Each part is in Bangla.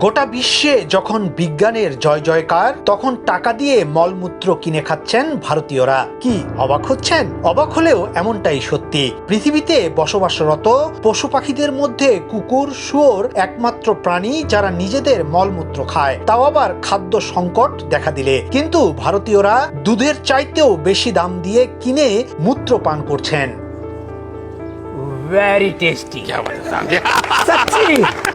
গোটা বিশ্বে যখন বিজ্ঞানের জয় জয়কার, তখন টাকা দিয়ে মলমূত্র কিনে খাচ্ছেন ভারতীয়রা। কি, অবাক হচ্ছেন? অবাক হলেও এমনটাই সত্যি। পৃথিবীতে বসবাসরত পশু পাখিদের মধ্যে কুকুর, শুয়োর একমাত্র প্রাণী যারা নিজেদের মলমূত্র খায়। তাও আবার খাদ্য সংকট দেখা দিলে। কিন্তু ভারতীয়রা দুধের চাইতেও বেশি দাম দিয়ে কিনে মূত্র পান করছেন। ভেরি টেস্টি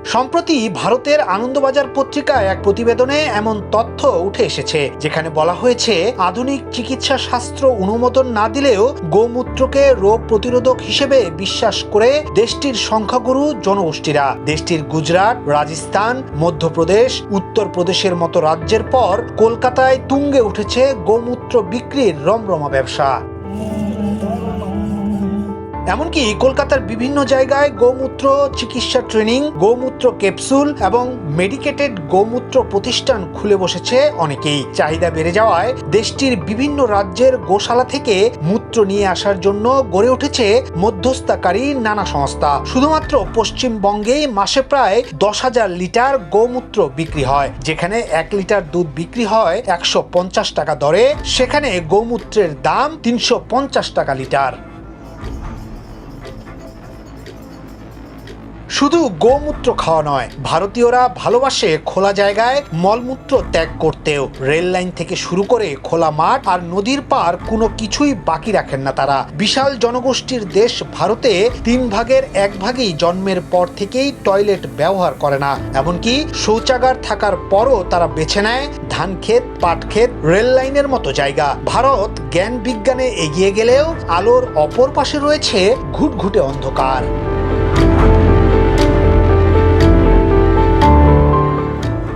সম্প্রতি ভারতের আনন্দবাজার পত্রিকায় এক প্রতিবেদনে এমন তথ্য উঠে এসেছে যেখানে বলা হয়েছে আধুনিক চিকিৎসা শাস্ত্র অনুমোদন না দিলেও গোমূত্রকে রোগ প্রতিরোধক হিসেবে বিশ্বাস করে দেশটির সংখ্যাগুরু জনগোষ্ঠীরা। দেশটির গুজরাট রাজস্থান মধ্যপ্রদেশ উত্তরপ্রদেশের মতো রাজ্যের পর কলকাতায় তুঙ্গে উঠেছে গোমূত্র বিক্রির রমরমা ব্যবসা। এমনকি কলকাতার বিভিন্ন জায়গায় গোমূত্র চিকিৎসা ট্রেনিং, গোমূত্র ক্যাপসুল এবং মেডিকেটেড গোমূত্র প্রতিষ্ঠান খুলে বসেছে অনেকেই। চাহিদা বেড়ে যাওয়ায় দেশটির বিভিন্ন রাজ্যের গোশালা থেকে মূত্র নিয়ে আসার জন্য গড়ে উঠেছে মধ্যস্থতাকারী নানা সংস্থা। শুধুমাত্র পশ্চিমবঙ্গে মাসে প্রায় দশ হাজার লিটার গোমূত্র বিক্রি হয়, যেখানে এক লিটার দুধ বিক্রি হয় একশো পঞ্চাশ টাকা দরে। সেখানে গোমূত্রের দাম তিনশো পঞ্চাশ টাকা লিটার। শুধু গোমূত্র খাওয়া নয়, ভারতীয়রা ভালোবাসে খোলা জায়গায় মলমূত্র ত্যাগ করতেও। রেল লাইন থেকে শুরু করে খোলা মাঠ আর নদীর পার কোনো কিছুই বাকি রাখেন না তারা। বিশাল জনগোষ্ঠীর দেশ ভারতে তিন ভাগের এক ভাগই জন্মের পর থেকেই টয়লেট ব্যবহার করে না। এমনকি শৌচাগার থাকার পরও তারা বেছে নেয় ধান ক্ষেত, পাট ক্ষেত, রেল লাইনের মতো জায়গা। ভারত জ্ঞান বিজ্ঞানে এগিয়ে গেলেও আলোর অপর পাশে রয়েছে ঘুটঘুটে অন্ধকার।